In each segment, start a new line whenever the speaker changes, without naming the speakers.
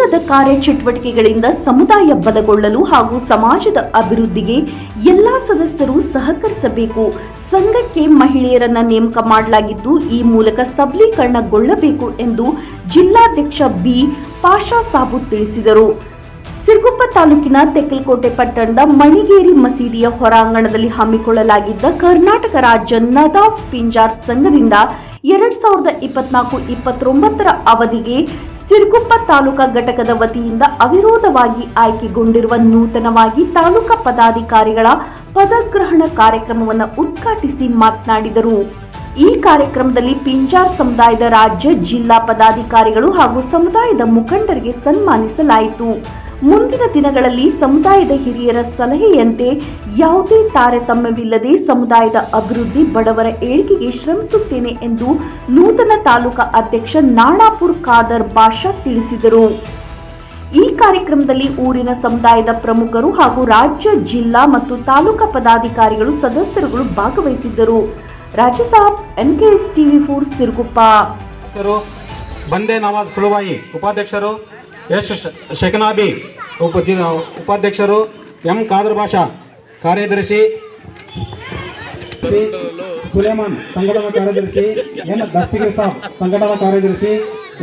ಸಂಘದ ಕಾರ್ಯಚಟುವಟಿಕೆಗಳಿಂದ ಸಮುದಾಯ ಬಲಗೊಳ್ಳಲು ಹಾಗೂ ಸಮಾಜದ ಅಭಿವೃದ್ಧಿಗೆ ಎಲ್ಲಾ ಸದಸ್ಯರು ಸಹಕರಿಸಬೇಕು. ಸಂಘಕ್ಕೆ ಮಹಿಳೆಯರನ್ನ ನೇಮಕ ಮಾಡಲಾಗಿದ್ದು, ಈ ಮೂಲಕ ಸಬಲೀಕರಣಗೊಳ್ಳಬೇಕು ಎಂದು ಜಿಲ್ಲಾಧ್ಯಕ್ಷ ಬಿ. ಪಾಷಾ ಸಾಬು ತಿಳಿಸಿದರು. ಸಿರ್ಗುಪ್ಪ ತಾಲೂಕಿನ ತೆಕ್ಕಲಕೋಟೆ ಪಟ್ಟಣದ ಮಣಿಗೇರಿ ಮಸೀದಿಯ ಹೊರಾಂಗಣದಲ್ಲಿ ಹಮ್ಮಿಕೊಳ್ಳಲಾಗಿದ್ದ ಕರ್ನಾಟಕ ರಾಜ್ಯ ನದಾಫ್ ಪಿಂಜಾರ್ ಸಂಘದಿಂದ ಎರಡ್ ಸಾವಿರದ ಇಪ್ಪತ್ನಾಲ್ಕು ಇಪ್ಪತ್ತೊಂಬತ್ತರ ಅವಧಿಗೆ ಸಿರುಗುಪ್ಪ ತಾಲೂಕಾ ಘಟಕದ ವತಿಯಿಂದ ಅವಿರೋಧವಾಗಿ ಆಯ್ಕೆಗೊಂಡಿರುವ ನೂತನವಾಗಿ ತಾಲೂಕಾ ಪದಾಧಿಕಾರಿಗಳ ಪದಗ್ರಹಣ ಕಾರ್ಯಕ್ರಮವನ್ನು ಉದ್ಘಾಟಿಸಿ ಮಾತನಾಡಿದರು. ಈ ಕಾರ್ಯಕ್ರಮದಲ್ಲಿ ಪಿಂಜಾರ್ ಸಮುದಾಯದ ರಾಜ್ಯ, ಜಿಲ್ಲಾ ಪದಾಧಿಕಾರಿಗಳು ಹಾಗೂ ಸಮುದಾಯದ ಮುಖಂಡರಿಗೆ ಸನ್ಮಾನಿಸಲಾಯಿತು. ಮುಂದಿನ ದಿನಗಳಲ್ಲಿ ಸಮುದಾಯದ ಹಿರಿಯರ ಸಲಹೆಯಂತೆ ಯಾವುದೇ ತಾರತಮ್ಯವಿಲ್ಲದೆ ಸಮುದಾಯದ ಅಭಿವೃದ್ಧಿ ಬಡವರ ಏಳಿಗೆಗೆ ಶ್ರಮಿಸುತ್ತೇನೆ ಎಂದು ನೂತನ ತಾಲೂಕಾ ಅಧ್ಯಕ್ಷ ನಾಣಾಪುರ್ ಖಾದರ್ ಬಾಷಾ ತಿಳಿಸಿದರು. ಈ ಕಾರ್ಯಕ್ರಮದಲ್ಲಿ ಊರಿನ ಸಮುದಾಯದ ಪ್ರಮುಖರು ಹಾಗೂ ರಾಜ್ಯ, ಜಿಲ್ಲಾ ಮತ್ತು ತಾಲೂಕಾ ಪದಾಧಿಕಾರಿಗಳು ಸದಸ್ಯರುಗಳು ಭಾಗವಹಿಸಿದ್ದರು. ರಾಜ್ಯ ಸಾಬ್ ಎನ್ಕೆಎಸ್ ಟಿವಿ ಫೋರ್ ಸಿರುಗುಪ್ಪ.
ಬಂದೆ ನವಾಜ್ ಸುಳುವಾಯಿ ಉಪಾಧ್ಯಕ್ಷರು. ಎಸ್ ಶಕನಾಬಿ ಉಪ ಉಪಾಧ್ಯಕ್ಷರು ಎಂ ಖಾದರ್ ಭಾಷಾ ಕಾರ್ಯದರ್ಶಿ ಸುಲೇಮಾನ್ ಸಂಘಟನಾ ಕಾರ್ಯದರ್ಶಿ ಎನ್ ದಸ್ತಿಗಿರ್ ಸಾಬ್ ಸಂಘಟನಾ ಕಾರ್ಯದರ್ಶಿ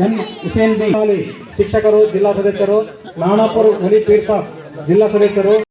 ಎನ್ ಹುಸೇನ್ ಶಿಕ್ಷಕರು ಜಿಲ್ಲಾ ಸದಸ್ಯರು ನಾಣಾಪುರ್ ವಲಿ ಜಿಲ್ಲಾ ಸದಸ್ಯರು.